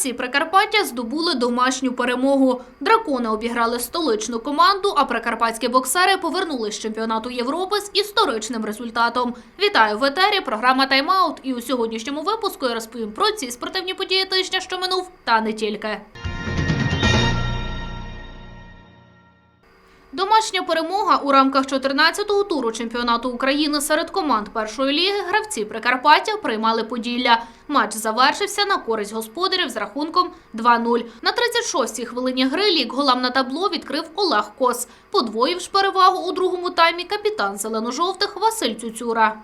Гравці Прикарпаття здобули домашню перемогу. Дракони обіграли столичну команду, а прикарпатські боксери повернулись з чемпіонату Європи з історичним результатом. Вітаю в етері. Програма Тайм-аут. І у сьогоднішньому випуску я розповім про ці спортивні події тижня, що минув, та не тільки. Домашня перемога у рамках 14-го туру чемпіонату України серед команд першої ліги гравці Прикарпаття приймали Поділля. Матч завершився на користь господарів з рахунком 2-0. На 36-й хвилині гри лік голам на табло відкрив Олег Кос. Подвоїв ж перевагу у другому таймі капітан зелено-жовтих Василь Цюцюра.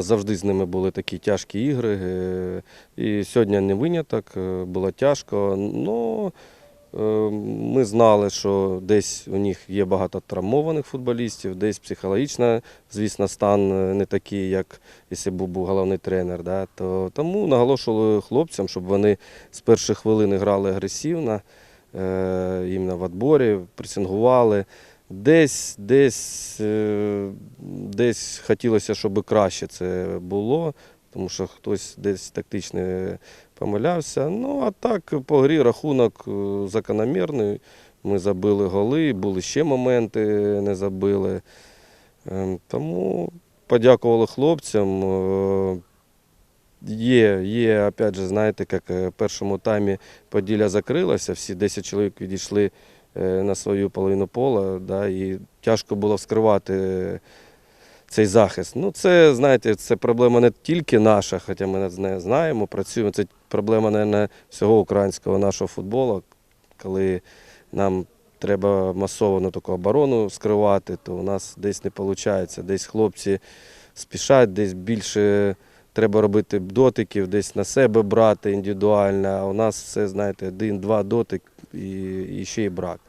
Нас завжди з ними були такі тяжкі ігри. е, І сьогодні не виняток, е, було тяжко. Ну, е, ми знали, що десь у них є багато травмованих футболістів, десь психологічно, звісно, стан не такий, як якщо був, був головний тренер. Тому наголошували хлопцям, щоб вони з перших хвилин грали агресивно, іменно в відборі, пресингували. Десь, десь, е, десь хотілося, щоб краще це було, тому що хтось десь тактично помилявся. Ну, а так по грі рахунок е, закономірний. Ми забили голи, були ще моменти, не забили. Е, Тому подякували хлопцям. Є, є, опять же, знаєте, як в першому таймі Поділля закрилася, всі 10 чоловік відійшли на свою половину пола, да, і тяжко було вскривати е, цей захист. Ну, це, знаєте, це проблема не тільки наша, хоча ми з нею знаємо, працюємо. Це проблема, мабуть, всього українського нашого футболу, коли нам треба масово таку оборону скривати, то у нас десь не виходить. Десь хлопці спішать, десь більше треба робити дотиків, десь на себе брати індивідуально. А у нас все, знаєте, один-два дотик і, і ще й брак.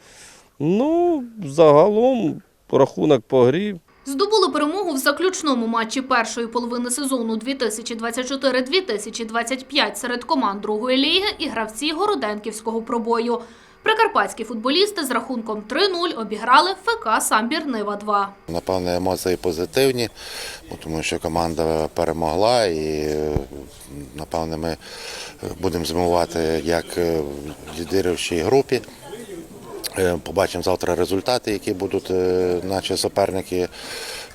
Ну, загалом рахунок по грі Здобули перемогу в заключному матчі першої половини сезону 2024-2025 серед команд другої ліги і гравці Городенківського пробою. Прикарпатські футболісти з рахунком 3-0 обіграли ФК Самбір Нива 2. Напевне, емоції позитивні, тому що команда перемогла і, напевне, ми будемо зимувати як в лідируючій групі. Е, Побачимо завтра результати, які будуть е, наші суперники.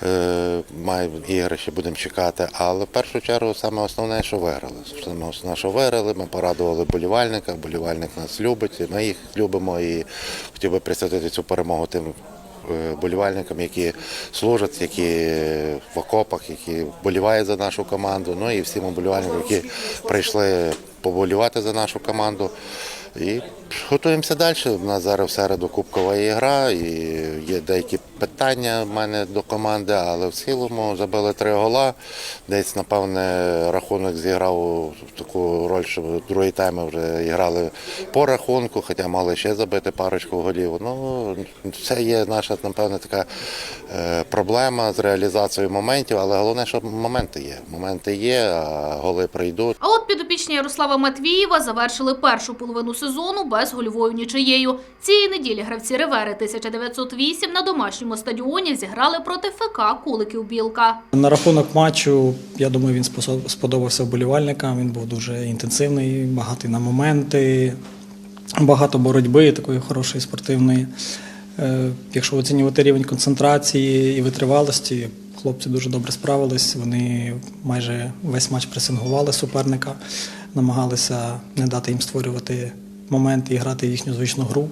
Е, Мають ігри, ще будемо чекати. Але в першу чергу саме основне, що виграли. Саме основне, що виграли, ми порадували болівальника, болівальник нас любить, ми їх любимо і хотів би присвятити цю перемогу тим е, болівальникам, які служать, які в окопах, які болівають за нашу команду. Ну і всім болівальникам, які прийшли поболівати за нашу команду. І готуємося далі. У нас зараз в середу кубкова ігра, і є деякі питання в мене до команди, але в цілому забили три гола. Десь, напевне, рахунок зіграв таку роль, що другий тайм вже грали по рахунку, хоча мали ще забити парочку голів. Ну, це є наша, напевне, така е, проблема з реалізацією моментів, але головне, що моменти є. Моменти є, а голи прийдуть. А от підопічні Ярослава Матвієва завершили першу половину сезону без гольовою нічиєю. Цієї неділі гравці Ривери 1908 на домашньому стадіоні зіграли проти ФК Куликів Білка. На рахунок матчу, я думаю, він сподобався вболівальникам. Він був дуже інтенсивний, багатий на моменти, багато боротьби, такої хорошої спортивної. Е, Якщо оцінювати рівень концентрації і витривалості, хлопці дуже добре справились. Вони майже весь матч пресингували суперника, намагалися не дати їм створювати моменти і грати їхню звичну гру.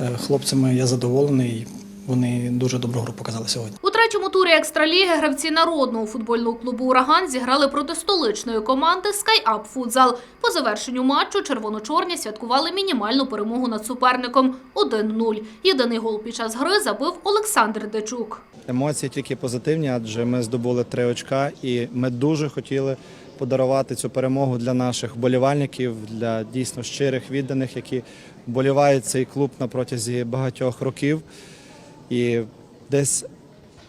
Е, Хлопцями я задоволений. Вони дуже добру гру показали сьогодні. У третьому турі екстраліги гравці народного футбольного клубу Ураган зіграли проти столичної команди SkyUp Futsal. По завершенню матчу червоно-чорні святкували мінімальну перемогу над суперником 1-0. Єдиний гол під час гри забив Олександр Дечук. Емоції тільки позитивні, адже ми здобули три очка, і ми дуже хотіли подарувати цю перемогу для наших вболівальників, для дійсно щирих відданих, які вболівають цей клуб на протязі багатьох років. І десь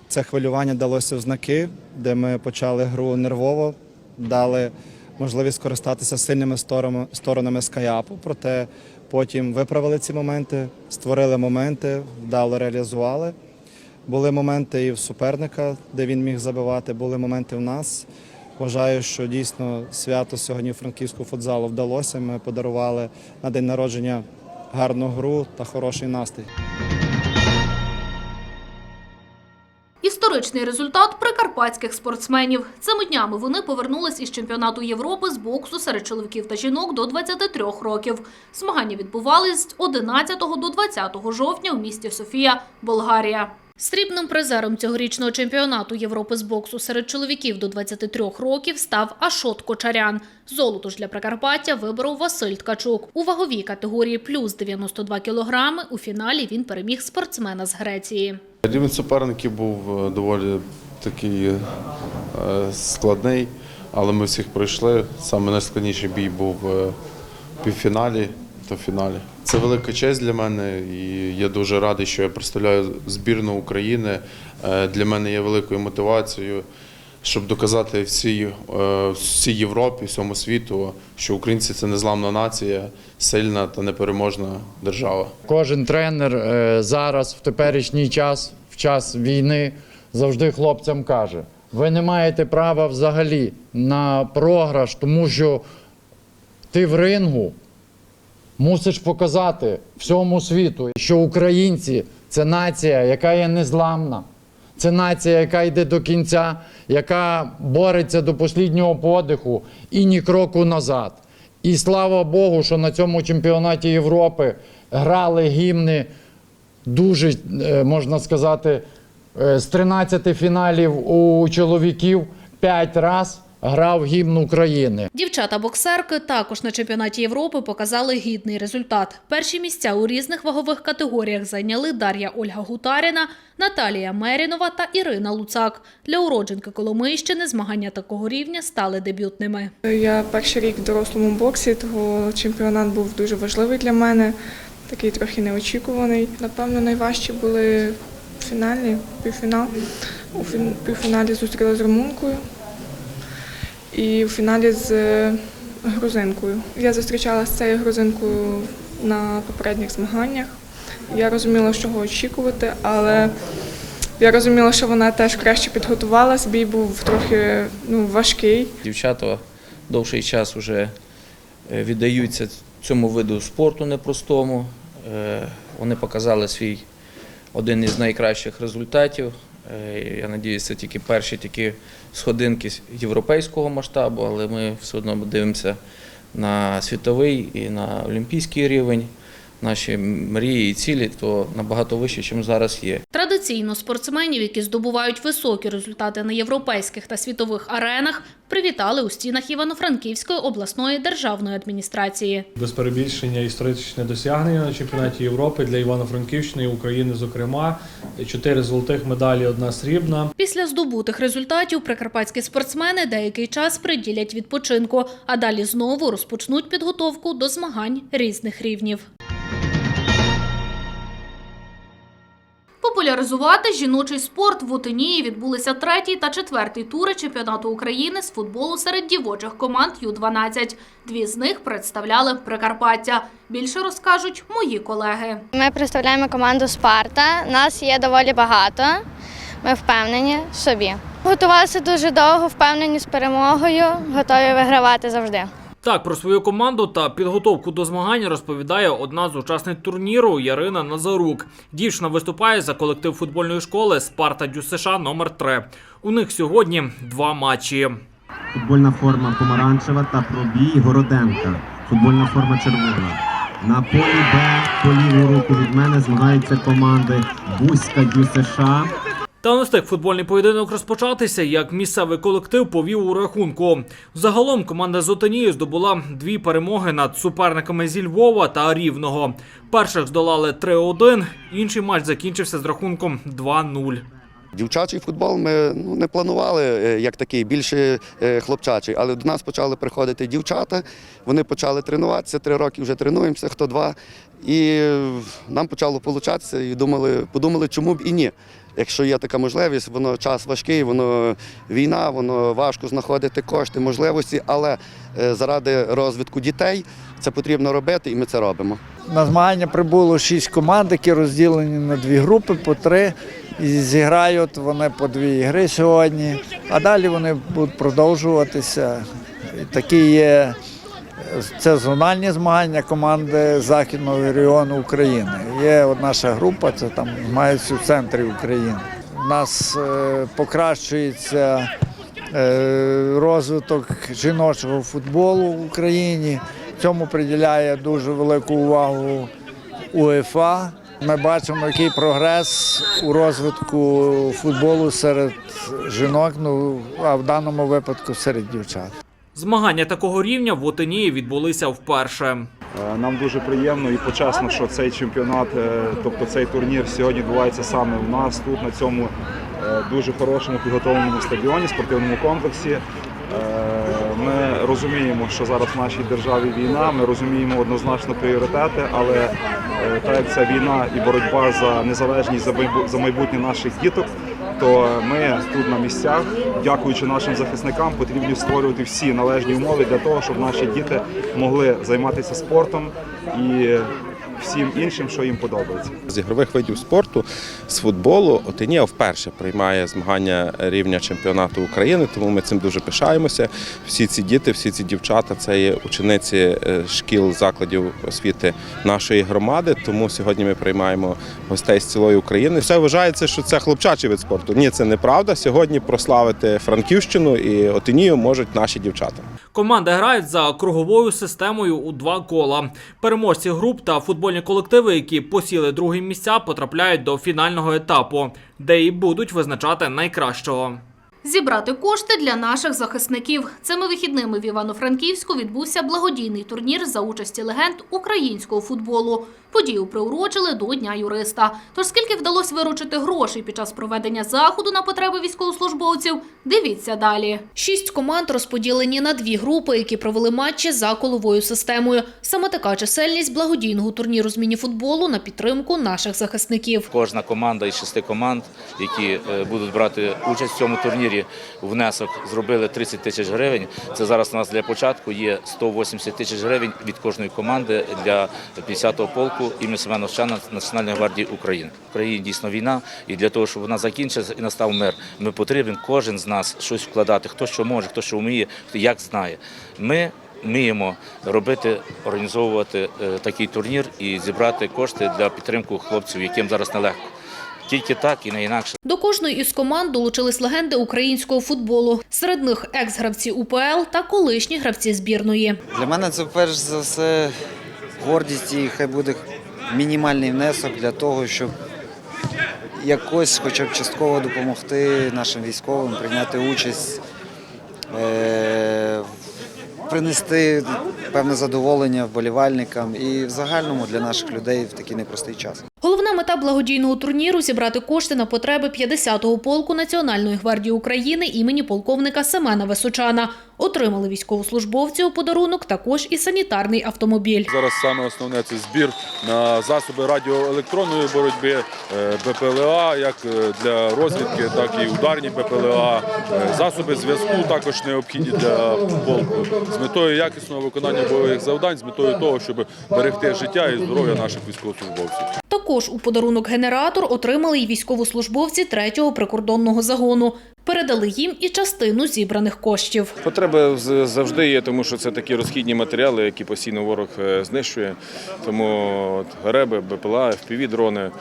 це хвилювання далося в знаки, де ми почали гру нервово, дали можливість скористатися сильними сторонами скаяпу, проте потім виправили ці моменти, створили моменти, вдало реалізували. Були моменти і в суперника, де він міг забивати, були моменти в нас. Вважаю, що дійсно свято сьогодні франківського футзалу вдалося. Ми подарували на день народження гарну гру та хороший настрій. Історичний результат прикарпатських спортсменів. Цими днями вони повернулись із чемпіонату Європи з боксу серед чоловіків та жінок до 23 років. Змагання відбувались з 11 до 20 жовтня у місті Софія, Болгарія. Срібним призером цьогорічного чемпіонату Європи з боксу серед чоловіків до 23 років став Ашот Кочарян. Золото ж для Прикарпаття виборов Василь Ткачук. У ваговій категорії плюс 92 кілограми у фіналі він переміг спортсмена з Греції. Рівень суперників був е, доволі такий е, складний, але ми всіх пройшли. Саме найскладніший бій був е, в півфіналі та фіналі. Це велика честь для мене, і я дуже радий, що я представляю збірну України. Е, Для мене є великою мотивацією, щоб доказати всій, е, всій Європі, всьому світу, що українці це незламна нація, сильна та непереможна держава. Кожен тренер е, зараз, в теперішній час, в час війни, завжди хлопцям каже: ви не маєте права взагалі на програш, тому що ти в рингу мусиш показати всьому світу, що українці це нація, яка є незламна. Це нація, яка йде до кінця, яка бореться до останнього подиху і ні кроку назад. І слава Богу, що на цьому чемпіонаті Європи грали гімни дуже, е, можна сказати, е, з 13 фіналів у чоловіків 5 раз грав гімн України. Дівчата-боксерки також на чемпіонаті Європи показали гідний результат. Перші місця у різних вагових категоріях зайняли Дар'я Ольга Гутаріна, Наталія Мерінова та Ірина Луцак. Для уродженки Коломийщини змагання такого рівня стали дебютними. Я перший рік в дорослому боксі, того чемпіонат був дуже важливий для мене, такий трохи неочікуваний. Напевно, найважчі були фінальні, півфінал. У фін- півфіналі зустріла з румункою і у фіналі з е, грузинкою. Я зустрічалася з цією грузинкою на попередніх змаганнях. Я розуміла, чого очікувати, але я розуміла, що вона теж краще підготувалась. Бій був трохи ну, важкий. Дівчата довший час вже е, віддаються цьому виду спорту непростому. Е, Вони показали свій один із найкращих результатів. Е, Я сподіваюся, це тільки перші такі сходинки європейського масштабу, але ми все одно дивимося на світовий і на олімпійський рівень. Наші мрії і цілі то набагато вище, ніж зараз є. Традиційно спортсменів, які здобувають високі результати на європейських та світових аренах, привітали у стінах Івано-Франківської обласної державної адміністрації. Без перебільшення історичне досягнення на чемпіонаті Європи для Івано-Франківщини і України, зокрема, чотири золотих медалі, одна срібна. Після здобутих результатів прикарпатські спортсмени деякий час приділять відпочинку, а далі знову розпочнуть підготовку до змагань різних рівнів. Популяризувати жіночий спорт в Утинії відбулися третій та четвертий тури чемпіонату України з футболу серед дівочих команд Ю-12. Дві з них представляли Прикарпаття. Більше розкажуть мої колеги. Ми представляємо команду Спарта. Нас є доволі багато. Ми впевнені в собі. Готувалися дуже довго, впевнені з перемогою, готові вигравати завжди. Так, про свою команду та підготовку до змагань розповідає одна з учасниць турніру Ярина Назарук. Дівчина виступає за колектив футбольної школи Спарта Дю США номер 3 У них сьогодні два матчі. Футбольна форма помаранчева та пробій Городенка. Футбольна форма червона. На полі Б по ліву руку від мене змагаються команди Бузька Дю США Та не встиг футбольний поєдинок розпочатися, як місцевий колектив повів у рахунку. Загалом команда з здобула дві перемоги над суперниками зі Львова та Рівного. Перших здолали 3-1, інший матч закінчився з рахунком 2-0. Дівчачий футбол ми ну, не планували е, як такий, більше е, хлопчачий, але до нас почали приходити дівчата. Вони почали тренуватися, три роки вже тренуємося, хто два. І е, нам почало получатися, і думали, подумали, чому б і ні. Якщо є така можливість, воно час важкий, воно війна, воно важко знаходити кошти, можливості, але е, заради розвитку дітей це потрібно робити, і ми це робимо. На змагання прибуло шість команд, які розділені на дві групи по три. І зіграють вони по дві ігри сьогодні, а далі вони будуть продовжуватися. Такі є це зональні змагання команди Західного регіону України. Є от наша група, це там змагаються в центрі України. У нас е, покращується е, розвиток жіночого футболу в Україні. Цьому приділяє дуже велику увагу УЄФА. Ми бачимо, який прогрес у розвитку футболу серед жінок, ну а в даному випадку серед дівчат. Змагання такого рівня в Отинії відбулися вперше. Е, Нам дуже приємно і почесно, що цей чемпіонат, е, тобто цей турнір сьогодні відбувається саме у нас тут, на цьому е, дуже хорошому підготовленому стадіоні, спортивному комплексі. Ми розуміємо, що зараз в нашій державі війна, ми розуміємо однозначно пріоритети, але так як це війна і боротьба за незалежність за майбутнє наших діток, то ми тут на місцях, дякуючи нашим захисникам, потрібно створювати всі належні умови для того, щоб наші діти могли займатися спортом і всім іншим, що їм подобається. З ігрових видів спорту з футболу Отинія вперше приймає змагання рівня чемпіонату України, тому ми цим дуже пишаємося. Всі ці діти, всі ці дівчата це є учениці е, шкіл закладів освіти нашої громади. Тому сьогодні ми приймаємо гостей з цілої України. Все вважається, що це хлопчачий вид спорту. Ні, це неправда. Сьогодні прославити Франківщину і Отинію можуть наші дівчата. Команди грають за круговою системою у два кола. Переможці груп та футбольні колективи, які посіли другі місця, потрапляють до фінального етапу, де і будуть визначати найкращого. Зібрати кошти для наших захисників. Цими вихідними в Івано-Франківську відбувся благодійний турнір за участі легенд українського футболу. Подію приурочили до Дня юриста. Тож скільки вдалося виручити грошей під час проведення заходу на потреби військовослужбовців, дивіться далі. Шість команд розподілені на дві групи, які провели матчі за коловою системою. Саме така чисельність благодійного турніру з мініфутболу на підтримку наших захисників. Кожна команда із шести команд, які е, будуть брати участь в цьому турнірі, внесок зробили 30 тисяч гривень. Це зараз у нас для початку є 180 тисяч гривень від кожної команди для 50-го полку імені Семена Овчана Національної гвардії України. В Україні дійсно війна, і для того, щоб вона закінчилася і настав мир, ми потрібен кожен з нас щось вкладати, хто що може, хто що вміє, хто як знає. Ми вміємо робити, організовувати е, такий турнір і зібрати кошти для підтримки хлопців, яким зараз нелегко. Тільки так і не інакше. До кожної із команд долучились легенди українського футболу. Серед них екс-гравці УПЛ та колишні гравці збірної. Для мене це перш за все гордість і хай буде мінімальний внесок для того, щоб якось, хоча б частково допомогти нашим військовим прийняти участь, е- принести певне задоволення вболівальникам і в загальному для наших людей в такий непростий час. Головна мета благодійного турніру зібрати кошти на потреби 50-го полку Національної гвардії України імені полковника Семена Височана. Отримали військовослужбовці у подарунок також і санітарний автомобіль. Зараз саме основне це збір на засоби радіоелектронної боротьби, е, БПЛА, як е, для розвідки, так і ударні БПЛА, е, засоби зв'язку також необхідні для полку з метою якісного виконання бойових завдань, з метою того, щоб берегти життя і здоров'я наших військовослужбовців. Також у подарунок генератор отримали й військовослужбовці 3-го прикордонного загону. Передали їм і частину зібраних коштів. Потреби завжди є, тому що це такі розхідні матеріали, які постійно ворог е, знищує. Тому от, реби, БПЛА, FPV-дрони,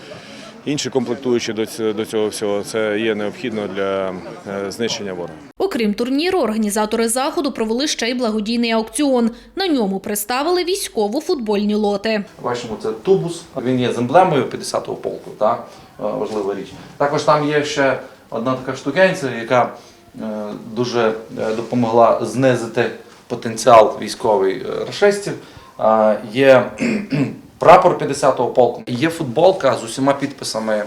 інші комплектуючі до цього всього, це є необхідно для е, знищення ворога. Окрім турніру, організатори заходу провели ще й благодійний аукціон. На ньому представили військово-футбольні лоти. Бачимо, це тубус. Він є з емблемою 50-го полку, так? Е, важлива річ. Також там є ще одна така штукенця, яка е, дуже е, допомогла знизити потенціал військовий рашистів. Є прапор 50-го полку. Є футболка з усіма підписами е,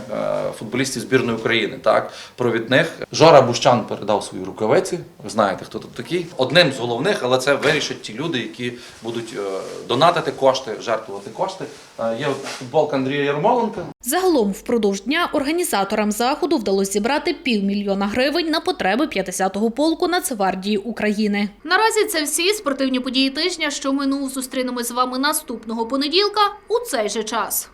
футболістів збірної України. Так, провідних Жора Бущан передав свої рукавиці. Ви знаєте, хто тут такий. Одним з головних, але це вирішать ті люди, які будуть е, донатити кошти, жертвувати кошти. Е, Є футболка Андрія Ярмоленка. Загалом впродовж дня організаторам заходу вдалося зібрати півмільйона гривень на потреби 50-го полку Нацгвардії України. Наразі це всі спортивні події тижня, що минув. Зустрінемось з вами наступного понеділка у цей же час.